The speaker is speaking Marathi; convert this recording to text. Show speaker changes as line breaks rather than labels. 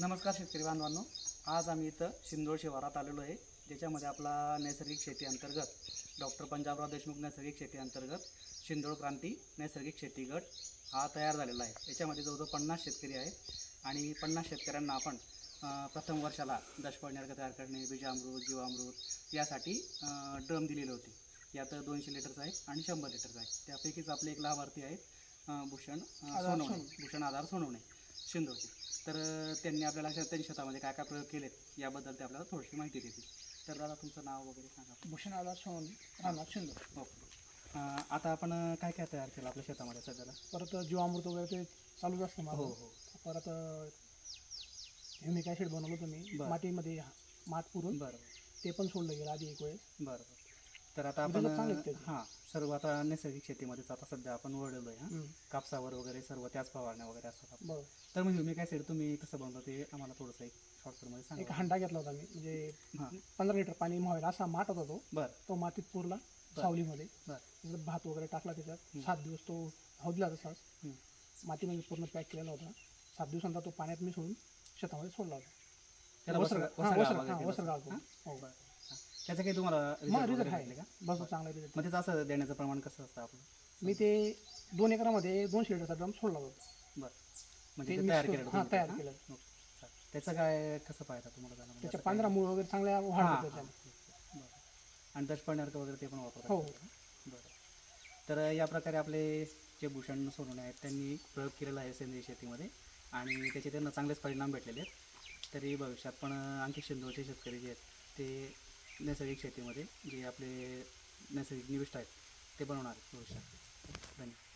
नमस्कार शेतकरी बांधवांनो. आज आम्ही इथं शिंदोळ शिवारात आलेलो आहे ज्याच्यामध्ये आपला नैसर्गिक शेती अंतर्गत डॉक्टर पंजाबराव देशमुख नैसर्गिक शेती अंतर्गत शिंदोळ क्रांती नैसर्गिक शेती गट हा तयार झालेला आहे. याच्यामध्ये जवळजवळ पन्नास शेतकरी आहेत आणि पन्नास शेतकऱ्यांना आपण प्रथम वर्षाला दशपर्णी तयार करणे बीजामृत जीवामृत यासाठी ड्रम दिलेले होते. यात दोनशे लिटरचं आहे आणि शंभर लिटरचं आहे त्यापैकीच आपले एक लाभार्थी आहेत भूषण सोनवणे. भूषण आधार सोनवणे. शिंदोचे तर त्यांनी आपल्याला त्यांच्या शेतामध्ये काय काय प्रयोग केलेत याबद्दल ते आपल्याला थोडीशी माहिती देतील. तर दादा तुमचं नाव वगैरे सांगा.
भूषण आधार सोन राहणार शिंदे.
ओके अं, आता आपण काय काय तयार केलं आपल्या शेतामध्ये सध्याला?
परत जीवामृत वगैरे ते चालूच असतं
हो हो.
परत ह्युमिक ॲसिड बनवलं तुम्ही. मातीमध्ये मात पुरून
बरं.
ते पण सोडलं गेलं आधी एक वेळेस.
बरं बरं. तर आता
म्हणजे
आपण. हां सर्व आता नैसर्गिक शेतीमध्येच आता सध्या आपण वळलेलो आहे हां. कापसावर वगैरे सर्व त्याच फवारण्या वगैरे असतात तर म्हणजे मी काय साईड तुम्ही कसं बनवता ते आम्हाला थोडंसं एक शॉर्टकटमध्ये
एक
सांगा.
हंडा घेतला होता मी. म्हणजे पंधरा लिटर पाणी व्हायला असा माठ होता तो.
बरं.
तो मातीत पुरला. सावलीमध्ये. भात वगैरे टाकला त्याच्यात. सात दिवस तो हौदला तसाच. मातीमध्ये पूर्ण पॅक केलेला होता. सात दिवसांचा तो पाण्यात मिसळून शेतामध्ये सोडला होता.
त्याला त्याचं काही तुम्हाला
मग
result
रिझल्ट
वगैरे
आहे.
भेटले का?
भरपूर चांगला रिझल्ट
मग त्याचं असं देण्याचं प्रमाण कसं असतं आपलं?
मी ते दोन एकरामध्ये दोनशे लिटरचा ड्रम सोडला होता.
बरं. म्हणजे
ते
ते
mix
तयार
करून-
केलं
हां तयार केलं?
ओके, चालेल. त्याचं काय कसं फायदा तुम्हाला झाला म्हणजे
त्याच्या
असं?
पंधरा मूळ वगैरे चांगल्या
हां,
वाढ
हां,
त्याच्याने
बरं. आणि वगैरे ते पण वापरतात.
हो.
बरं. तर या प्रकारे आपले जे भूषण सोनवणे आहेत त्यांनी प्रयोग केलेला आहे सेंद्रिय शेतीमध्ये. आणि त्याचे त्यांना चांगलेच परिणाम भेटलेले आहेत. तरी भविष्यात पण आणखी शिंदोळचे शेतकरी जे आहेत ते नैसर्गिक शेतीमध्ये जे आपले नैसर्गिक निविष्ट आहेत ते बनवणार आहेत. भविष्यात. धन्यवाद.